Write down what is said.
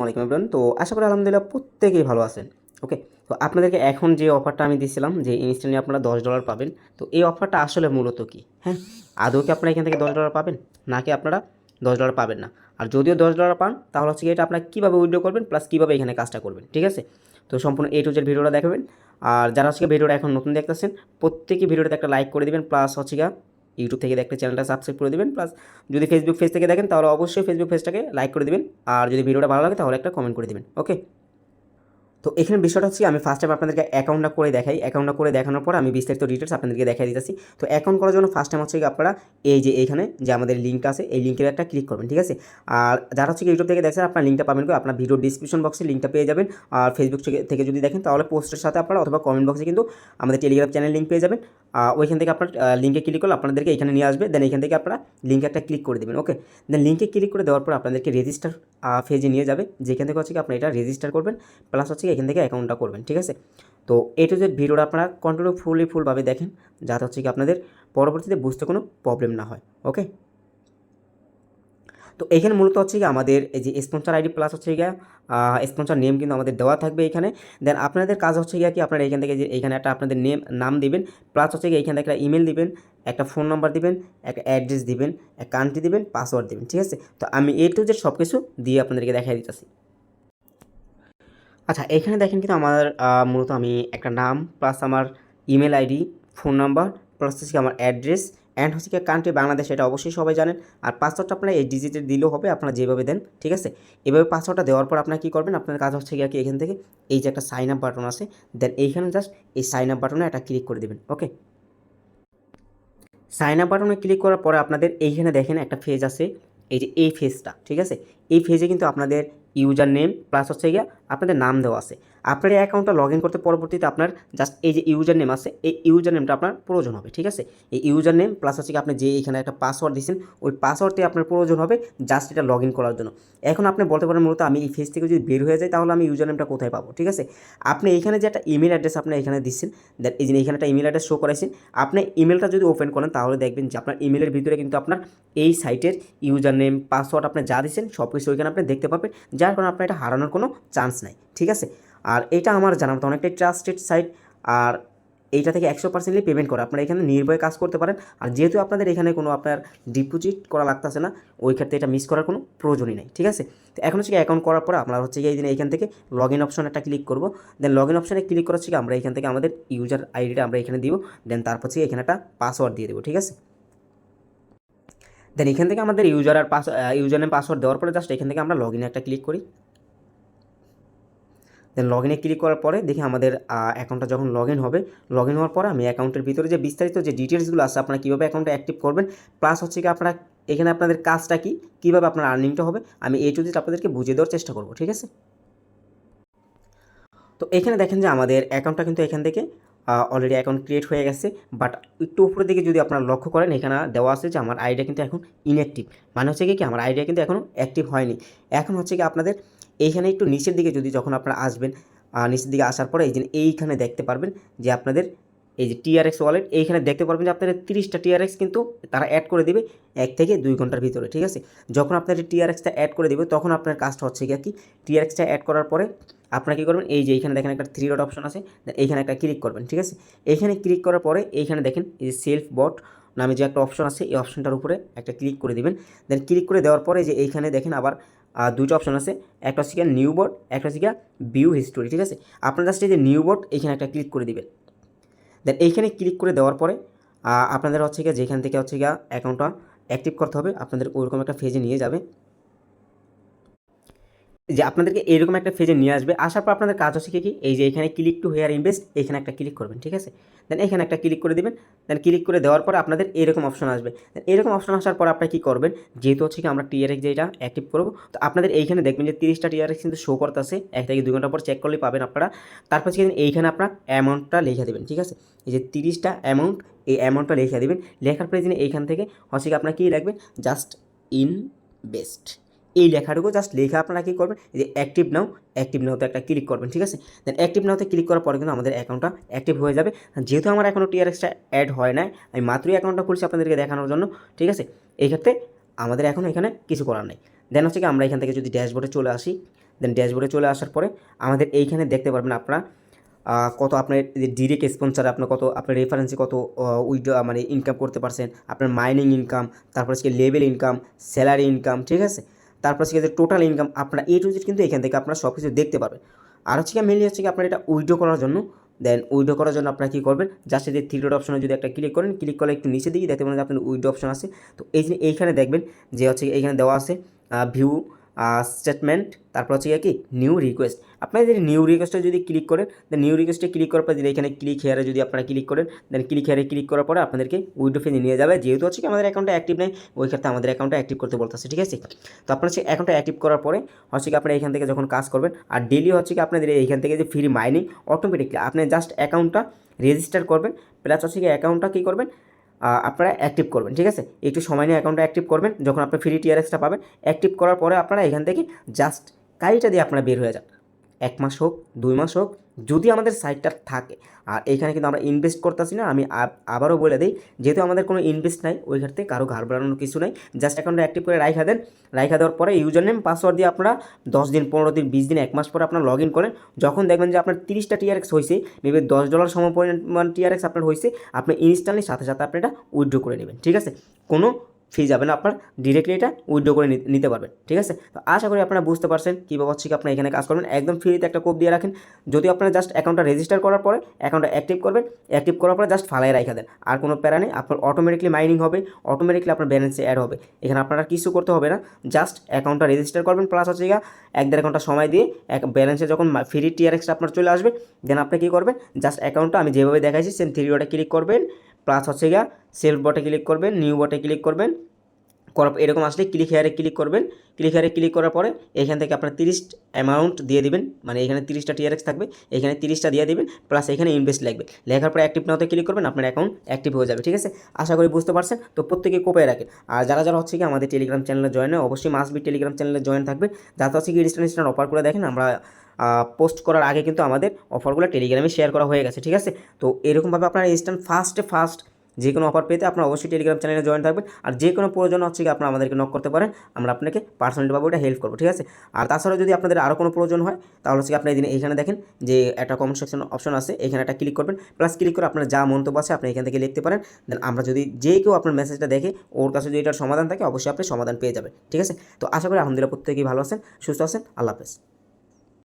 ওয়ালাইকুম এভরিওয়ান তো আশা করি আলহামদুলিল্লাহ প্রত্যেকেই ভালো আছেন। ওকে তো আপনাদেরকে এখন যে অফারটা আমি দিয়েছিলাম যে ইনস্ট্যান্টলি আপনারা দশ ডলার পাবেন, তো এই অফারটা আসলে মূলত কি? হ্যাঁ? আদৌ কি আপনারা এখান থেকে দশ ডলার পাবেন? নাকি আপনারা দশ ডলার পাবেন না? আর যদিও দশ ডলার পান, তাহলে হচ্ছে এটা আপনারা কীভাবে উইড্রো করবেন প্লাস কীভাবে এখানে কাজটা করবেন? ঠিক আছে? তো সম্পূর্ণ এ টু জেড ভিডিওটা দেখাবেন। আর যারা হচ্ছে ভিডিওটা এখন নতুন দেখতেছেন, প্রত্যেকেই ভিডিওটাতে একটা লাইক করে দিবেন প্লাস হচ্ছে ইউটিউব থেকে দেখতে চ্যানেলটা সাবস্ক্রাইব করে দেবেন প্লাস যদি ফেসবুক পেজ থেকে দেখেন, তাহলে অবশ্যই ফেসবুক পেজটাকে লাইক করে দেবেন। আর যদি ভিডিওটা ভালো লাগে, তাহলে একটা কমেন্ট করে দেবেন ওকে তো এখানে বিষয়টা হচ্ছে আমি ফার্স্ট টাইম আপনাদেরকে অ্যাকাউন্টটা করে দেখাই। অ্যাকাউন্টটা করে দেখানোর পর আমি বিস্তারিত ডিটেলস আপনাদেরকে দেখাই দিতেছি। তো অ্যাকাউন্ট করার জন্য ফার্স্ট টাইম হচ্ছে আপনারা এই যে এইখানে যে আমাদের লিঙ্ক আছে এই লিঙ্কের একটা ক্লিক করবেন ঠিক আছে? আর যারা হচ্ছে ইউটিউব থেকে দেখছেন আপনার লিঙ্কটা পাবেন আপনার ভিডিও ডিসক্রিপশন বক্সে লিঙ্কটা পেয়ে যাবেন। আর ফেসবুক থেকে যদি দেখেন তাহলে পোস্টের সাথে আপনারা অথবা কমেন্ট বক্সে কিন্তু আমাদের টেলিগ্রাম চ্যানেল লিঙ্ক পেয়ে যাবেন। আহ, ওইখান থেকে আপনার লিঙ্কে ক্লিক করলে আপনাদেরকে এখানে নিয়ে আসবে। দেন এখান থেকে আপনারা লিঙ্কে একটা ক্লিক করে দেবেন ওকে দেন লিঙ্কে ক্লিক করে দেওয়ার পর আপনাদেরকে রেজিস্টার ফেজে নিয়ে যাবে। যেখান থেকে হচ্ছে কি আপনি এটা রেজিস্টার করবেন। প্লাস হচ্ছে এখান থেকে অ্যাকাউন্টটা করবেন, ঠিক আছে? তো এ টু জেড ভিডিওটা আপনারা কন্টিনিউ ফুলি ফুলভাবে দেখেন, যাতে হচ্ছে কি আপনাদের পরবর্তীতে বুঝতে কোনো প্রবলেম না হয় ওকে তো এখানে মূলত হচ্ছে কি আমাদের এই যে স্পন্সর আইডি প্লাস হচ্ছে গিয়া স্পন্সর নেম কিন্তু আমাদের দেওয়া থাকবে এখানে। দেন আপনাদের কাজ হচ্ছে গিয়া কি আপনারা এখান থেকে যে এখানে একটা আপনাদের নেম নাম দিবেন প্লাস হচ্ছে গিয়ে এখানে একটা ইমেল দিবেন, একটা ফোন নাম্বার দিবেন, একটা অ্যাড্রেস দিবেন এক কান্ট্রি দিবেন পাসওয়ার্ড দিবেন, ঠিক আছে? তো আমি এ টু জেড সব কিছু দিয়ে আপনাদেরকে দেখাই দিতেছি। আচ্ছা এখানে দেখেন কিন্তু আমার মূলত আমি একটা নাম প্লাস আমার email ID phone number plus হচ্ছে আমার অ্যাড্রেস অ্যান্ড হচ্ছে কি কান্ট্রি বাংলাদেশ এটা অবশ্যই সবাই জানেন। আর পাসওয়ার্ডটা আপনারা এই ডিজিটের দিলেও হবে, আপনারা যেভাবে দেন, ঠিক আছে? এভাবে পাসওয়ার্ডটা দেওয়ার পর আপনারা কী করবেন? আপনার কাজ হচ্ছে কি এখান থেকে, এই যে একটা সাইন আপ বাটন আছে দেন এইখানে জাস্ট এই সাইন আপ বাটনে একটা ক্লিক করে দেবেন ওকে সাইন আপ বাটনে ক্লিক করার পরে আপনাদের এইখানে দেখেন একটা ফেজ আছে, এই যে এই ফেজটা ঠিক আছে? এই ফেজে কিন্তু আপনাদের ইউজার নেম প্লাস হচ্ছে গিয়া আপনাদের নাম দেওয়া আছে। আপনার এই অ্যাকাউন্টটা লগ ইন করতে পরবর্তীতে আপনার জাস্ট এই যে ইউজার নেম আছে, এই ইউজার নেমটা আপনার প্রয়োজন হবে, ঠিক আছে? এই ইউজার নেম প্লাস হচ্ছে আপনি যে এখানে একটা পাসওয়ার্ড দিয়েছেন, ওই পাসওয়ার্ডটি আপনার প্রয়োজন হবে জাস্ট এটা লগ ইন করার জন্য। এখন আপনি বলতে পারেন মূলত আমি এই ফেজ থেকে যদি বের হয়ে যাই, তাহলে আমি ইউজার নেমটা কোথায় পাবো, ঠিক আছে? আপনি এখানে যে একটা ইমেল অ্যাড্রেস আপনি এখানে দিচ্ছেন দেন এই যে এখানে একটা ইমেল অ্যাড্রেস শো করাইছেন, আপনি ইমেলটা যদি ওপেন করেন, তাহলে দেখবেন যে আপনার ইমেলের ভিতরে কিন্তু আপনার এই সাইটের ইউজার নেম পাসওয়ার্ড আপনি যা দিচ্ছেন সব কিছু ওইখানে আপনি দেখতে পাবেন, যার কারণে আপনার এটা হারানোর কোনো চান্স নাই, ঠিক আছে? আর এটা আমার জানা মতো অনেকটাই ট্রাস্টেড সাইট আর এইটা থেকে একশো পার্সেন্টলি পেমেন্ট করে। আপনারা এখানে নির্ভয়ে কাজ করতে পারেন। আর যেহেতু আপনাদের এখানে কোনো আপনার ডিপোজিট করা লাগতেছে না, ওই ক্ষেত্রে এটা মিস করার কোনো প্রয়োজনই নাই, ঠিক আছে? তো এখন হচ্ছে অ্যাকাউন্ট করার পর আপনারা হচ্ছে এই দিন এখান থেকে লগ ইন অপশন একটা ক্লিক করব। দেন লগ ইন অপশনে ক্লিক করা হচ্ছে কি আমরা এখান থেকে আমাদের ইউজার আইডিটা আমরা এখানে দিব। দেন তারপর হচ্ছে এখানে একটা পাসওয়ার্ড দিয়ে দেবো, ঠিক আছে? দেন এখান থেকে আমাদের ইউজার আর পাস ইউজার নেম পাসওয়ার্ড দেওয়ার পরে জাস্ট এখান থেকে আমরা লগ ইনে একটা ক্লিক করি। দেন লগ ইনে ক্লিক করার পরে দেখি আমাদের অ্যাকাউন্টটা যখন লগ ইন হবে লগ ইন হওয়ার পরে আমি অ্যাকাউন্টের ভিতরে যে বিস্তারিত যে ডিটেলসগুলো আছে, আপনারা কীভাবে অ্যাকাউন্টটা অ্যাক্টিভ করবেন প্লাস হচ্ছে কি আপনারা এখানে আপনাদের কাজটা কি, কীভাবে আপনার আর্নিংটা হবে, আমি এই টু জেড আপনাদেরকে বুঝিয়ে দেওয়ার চেষ্টা করব, ঠিক আছে? তো এখানে দেখেন যে আমাদের অ্যাকাউন্টটা কিন্তু এখান থেকে অলরেডি অ্যাকাউন্ট ক্রিয়েট হয়ে গেছে বাট একটু উপরের দিকে যদি আপনারা লক্ষ্য করেন, এখানে দেওয়া আছে যে আমার আইডিয়া কিন্তু এখন ইনঅ্যাক্টিভ মানে হচ্ছে কি কি, আমার আইডিয়া কিন্তু এখনও অ্যাক্টিভ হয়নি। এখন হচ্ছে কি আপনাদের এইখানে একটু নিচের দিকে যদি যখন আপনারা আসবেন নিচের দিকে আসার পরে এই যে এইখানে দেখতে পারবেন যে আপনাদের এই যে টিআরএক্স ওয়ালেট এইখানে দেখতে পারবেন যে আপনাদের তিরিশটা টিআরএক্স কিন্তু তারা অ্যাড করে দেবে এক থেকে দুই ঘণ্টার ভিতরে, ঠিক আছে? যখন আপনার টিআরএক্সটা অ্যাড করে দিবে, তখন আপনার কাজটা হচ্ছে কি? টিআরএক্সটা অ্যাড করার পরে আপনারা কী করবেন? এই যে এইখানে দেখেন একটা থ্রি ডট অপশন আছে এইখানে একটা ক্লিক করবেন, ঠিক আছে? এইখানে ক্লিক করার পরে এইখানে দেখেন এই যে সেলফ বট নামে যে একটা অপশন আছে, এই অপশনটার উপরে একটা ক্লিক করে দেবেন। দেন ক্লিক করে দেওয়ার পরে যে এইখানে দেখেন আবার আহ, দুটো অপশন আছে। একটা হচ্ছে নিউ বোর্ড একটা হচ্ছে ভিউ হিস্টোরি ঠিক আছে? আপনার এই যে নিউ বোর্ড এখানে একটা ক্লিক করে দিবেন। দেন এইখানে ক্লিক করে দেওয়ার পরে আপনাদের হচ্ছে গিয়ে যেখান থেকে হচ্ছে গিয়ে অ্যাকাউন্টটা অ্যাক্টিভ করতে হবে আপনাদের ওইরকম একটা ফেজে নিয়ে যাবে। যে আপনাদেরকে এরকম একটা ফেজে নিয়ে আসবে, আসার পর আপনাদের কাজ হচ্ছে কি এই যে এখানে ক্লিক টু হেয়ার ইনভেস্ট এখানে একটা ক্লিক করবেন, ঠিক আছে? দেন এখানে একটা ক্লিক করে দিবেন দেন ক্লিক করে দেওয়ার পর আপনাদের এরকম অপশন আসবে। এরকম অপশন আসার পর আপনারা কী করবেন? যেহেতু হচ্ছে কি আমরা টিআরএক্স যেটা অ্যাক্টিভ করব, তো আপনাদের এইখানে দেখবেন যে তিরিশটা টিআরএক্স কিন্তু শো করতেছে, এক থেকে দুই ঘণ্টা পর চেক করলেই পাবেন আপনারা। তারপর হচ্ছে এইখানে আপনার অ্যামাউন্টটা লিখে দেবেন, ঠিক আছে? এই যে তিরিশটা অ্যামাউন্ট এই অ্যামাউন্টটা লিখে দেবেন। লেখার পরে যিনি এইখান থেকে হচ্ছে কি আপনারা কী লিখবেন জাস্ট ইনভেস্ট এই লেখাটুকু জাস্ট লেখা আপনারা কী করবেন? যে অ্যাক্টিভ নাও অ্যাক্টিভ নাওতে একটা ক্লিক করবেন, ঠিক আছে? দেন অ্যাক্টিভ নাওতে ক্লিক করার পরে কিন্তু আমাদের অ্যাকাউন্টটা অ্যাক্টিভ হয়ে যাবে। যেহেতু আমার এখনও টিআরএক্সটা অ্যাড হয় নাই, আমি মাত্রই অ্যাকাউন্টটা খুলছি আপনাদেরকে দেখানোর জন্য, ঠিক আছে? এই ক্ষেত্রে আমাদের এখন এখানে কিছু করার নেই। দেন হচ্ছে কি, আমরা এখান থেকে যদি ড্যাশবোর্ডে চলে আসি দেন ড্যাশবোর্ডে চলে আসার পরে আমাদের এইখানে দেখতে পারবেন আপনারা কত আপনার ডিরেক্ট স্পন্সার আপনার কত, আপনার রেফারেন্সে কত উইড মানে ইনকাম করতে পারছেন, আপনার মাইনিং ইনকাম তারপর হচ্ছে লেভেল ইনকাম স্যালারি ইনকাম ঠিক আছে? তারপর যে টোটাল ইনকাম আপনার এ টু জেড কিন্তু এখান থেকে আপনার সব কিছু দেখতে পারবেন। আর হচ্ছে কি মেনলি হচ্ছে কি আপনার এটা উইড্রো করার জন্য দেন উইড্রো করার জন্য আপনারা কী করবেন? যার সাথে থ্রি ডট অপশনে যদি একটা ক্লিক করেন ক্লিক করলে একটু নিচে দিকে দেখতে পারেন আপনার উইড্রো অপশন আছে। তো এই এইখানে দেখবেন যে হচ্ছে এইখানে দেওয়া আছে ভিউ স্টেটমেন্ট তারপর হচ্ছে কি? নিউ রিকোয়েস্ট আপনারা যদি নিউ রিকোয়েস্টে যদি ক্লিক করেন দেন নিউ রিকোয়েস্টে ক্লিক করার পর যদি এখানে ক্লিক হেয়ারে যদি আপনারা ক্লিক করেন দেন ক্লিক হেয়ারে ক্লিক করার পরে আপনাদেরকে উইডো ফেজে নিয়ে যাবে। যেহেতু হচ্ছে কি আমাদের অ্যাকাউন্টটা অ্যাক্টিভ নেই, ওই ক্ষেত্রে আমাদের অ্যাকাউন্টটা অ্যাক্টিভ করতে বলতেছে, ঠিক আছে? তো আপনার হচ্ছে অ্যাকাউন্টটা অ্যাক্টিভ করার পরে হচ্ছে কি আপনারা এখান থেকে যখন কাজ করবেন, আর ডেলি হচ্ছে কি আপনাদের এইখান থেকে যে ফ্রি মাইনিং অটোমেটিকলি আপনি জাস্ট অ্যাকাউন্টটা রেজিস্টার করবেন প্লাস হচ্ছে কি অ্যাকাউন্টটা কী করবেন? আপনারা অ্যাক্টিভ করবেন, ঠিক আছে? একটু সময় নিয়ে অ্যাকাউন্টটা অ্যাক্টিভ করবেন, যখন আপনি ফ্রি টিআরএসটা পাবেন অ্যাক্টিভ করার পরে আপনারা এখান থেকে জাস্ট কাজটা দিয়ে আপনারা বের হয়ে যান। এক মাস হোক, দুই মাস হোক যদি আমাদের সাইটটা থাকে, আর এইখানে কিন্তু আমরা ইনভেস্ট করতেছি না, আমি আবারও বলে দিই, যেহেতু আমাদের কোনো ইনভেস্ট নাই, ওই ক্ষেত্রে কারও ঘাড় বাড়ানোর কিছু নাই জাস্ট অ্যাকাউন্টটা অ্যাক্টিভ করে রাইখা দেন, রাইখা দেওয়ার পরে ইউজার নেম পাসওয়ার্ড দিয়ে আপনারা দশ দিন, পনেরো দিন, বিশ দিন, এক মাস পরে আপনার লগ ইন করেন, যখন দেখবেন যে আপনার তিরিশটা টিআরএক্স হয়েছে মেবি দশ ডলার সম সমপরিমাণ টিআরএক্স আপনার হয়েছে আপনি ইনস্ট্যান্টলি সাথে সাথে আপনি এটা উইথড্র করে নেবেন, ঠিক আছে? কোনো ফি যাবে না, আপনার ডিরেক্টলি এটা উইথড্র করে নিতে পারবেন, ঠিক আছে? তো আশা করি আপনারা বুঝতে পারছেন কীভাবে হচ্ছে কি আপনার এখানে কাজ করবেন। একদম ফ্রিতে একটা কোপ দিয়ে রাখেন। যদি আপনারা জাস্ট অ্যাকাউন্টটা রেজিস্টার করার পরে অ্যাকাউন্টটা অ্যাক্টিভ করবেন অ্যাক্টিভ করার পরে জাস্ট ফালাই রাখা দেন। আর কোনো প্যারা নেই, আপনার অটোমেটিকলি মাইনিং হবে অটোমেটিকলি আপনার ব্যালেন্সে অ্যাড হবে। এখানে আপনারা কিছু করতে হবে না জাস্ট অ্যাকাউন্টটা রেজিস্টার করবেন প্লাস হচ্ছে গিয়ে এক দেড় ঘণ্টা সময় দিয়ে এক ব্যালেন্সে যখন ফ্রি টিআরএক্সটা আপনার চলে আসবে দেন আপনি কী করবেন? জাস্ট অ্যাকাউন্টটা আমি যেভাবে দেখাইছি সেম থ্রি ডটে ক্লিক করবেন প্লাস হচ্ছে গিয়া সেলফ বটে ক্লিক করবেন নিউ বটে ক্লিক করবেন। করার এরকম আসলে ক্লিক হেয়ারে ক্লিক করবেন। ক্লিক হেয়ারে ক্লিক করার পরে এখান থেকে আপনার তিরিশ অ্যামাউন্ট দিয়ে দিবেন। মানে এখানে তিরিশটা টিআরএক্স থাকবে, এখানে তিরিশটা দিয়ে দিবেন প্লাস এখানে ইনভেস্ট লাগবে। লেখার পরে অ্যাক্টিভ নাওতে ক্লিক করবেন, আপনার অ্যাকাউন্ট অ্যাক্টিভ হয়ে যাবে, ঠিক আছে? আশা করি বুঝতে পারছেন, তো প্রত্যেকে কোপায় রাখেন। আর যারা যারা হচ্ছে কি আমাদের টেলিগ্রাম চ্যানেলে জয়েন হয়, অবশ্যই মাস্ট বি টেলিগ্রাম চ্যানেলে জয়েন থাকবে। যাতে হচ্ছে কি ইনস্ট্যান্ট ইনস্ট্যান্ট অফার করে দেখেন, আমরা পোস্ট করার আগে কিন্তু আমাদের অফারগুলো টেলিগ্রামে শেয়ার করা হয়ে গেছে, ঠিক আছে? তো এরকমভাবে আপনারা ইনস্ট্যান্ট ফার্স্টে ফার্স্ট যে কোনো অফার পেতে আপনারা অবশ্যই টেলিগ্রাম চ্যানেলে জয়েন থাকবেন। আর যে কোনো প্রয়োজন হচ্ছে কি আপনারা আমাদেরকে নক করতে পারেন, আমরা আপনাকে পার্সোনালিভাবে ওটা হেল্প করব, ঠিক আছে? আর তাছাড়া যদি আপনাদের আরও কোনো প্রয়োজন হয়, তাহলে হচ্ছে আপনি এদিন এইখানে দেখেন যে একটা কমেন্ট সেকশন অপশন আছে, এখানে একটা ক্লিক করবেন প্লাস ক্লিক করে আপনার যা মন্তব্য আছে আপনি এখান থেকে লিখতে পারেন। দেন আমরা যদি যে কেউ আপনার মেসেজটা দেখে, ওর কাছে যদি এটার সমাধান থাকে, অবশ্যই আপনি সমাধান পেয়ে যাবেন, ঠিক আছে? তো আশা করি আলহামদুলিল্লাহ প্রত্যেকেই ভালো আছেন, সুস্থ আছেন, আল্লাহ হাফেজ।